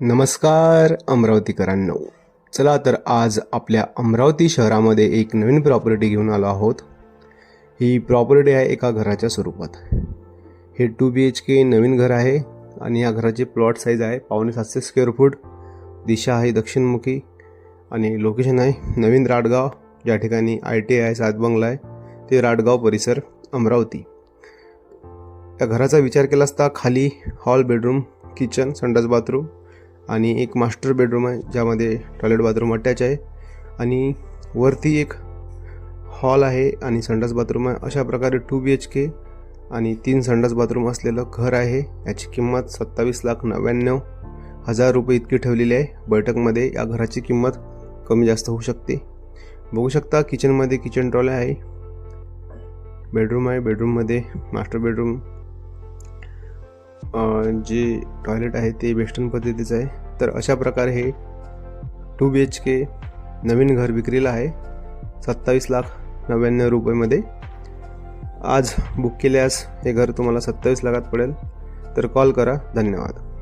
नमस्कार अमरावतीकरांनो. चला तर आज आपल्या अमरावती शहरामध्ये एक नवीन प्रॉपर्टी घेऊन आलो आहोत. ही प्रॉपर्टी आहे एका घराच्या स्वरूपात. हे टू बी एच के नवीन घर आहे आणि या घराची प्लॉट साईज आहे पावणे सातशे स्क्वेअर फूट दिशा आहे दक्षिणमुखी आणि लोकेशन आहे नवीन राडगाव. ज्या ठिकाणी आय टी आहे सातबंगला आहे. ते राडगाव परिसर अमरावती. या घराचा विचार केला असता खाली हॉल बेडरूम किचन संडास बाथरूम आणि एक मास्टर बेडरूम आहे ज्यामध्ये टॉयलेट बाथरूम अटॅच आहे. आणि वरती एक हॉल आहे आणि संडास बाथरूम आहे. अशा प्रकारे टू बी एच के आणि तीन संडास बाथरूम असलेलं घर आहे. याची किंमत सत्तावीस लाख नव्याण्णव हजार रुपये इतकी ठेवलेली आहे. बैठकमध्ये या घराची किंमत कमी जास्त होऊ शकते. बघू शकता किचनमध्ये किचन ट्रॉले आहे. बेडरूम आहे. बेडरूममध्ये मास्टर बेडरूम जे टॉयलेट आहे ते वेस्टर्न पद्धतीचं आहे. तर अशा प्रकारे हे टू बी एच के नवीन घर विक्रीला आहे. सत्तावीस लाख नव्याण्णव रुपयेमध्ये. आज बुक केल्यास हे घर तुम्हाला सत्तावीस लाखात पडेल. तर कॉल करा. धन्यवाद.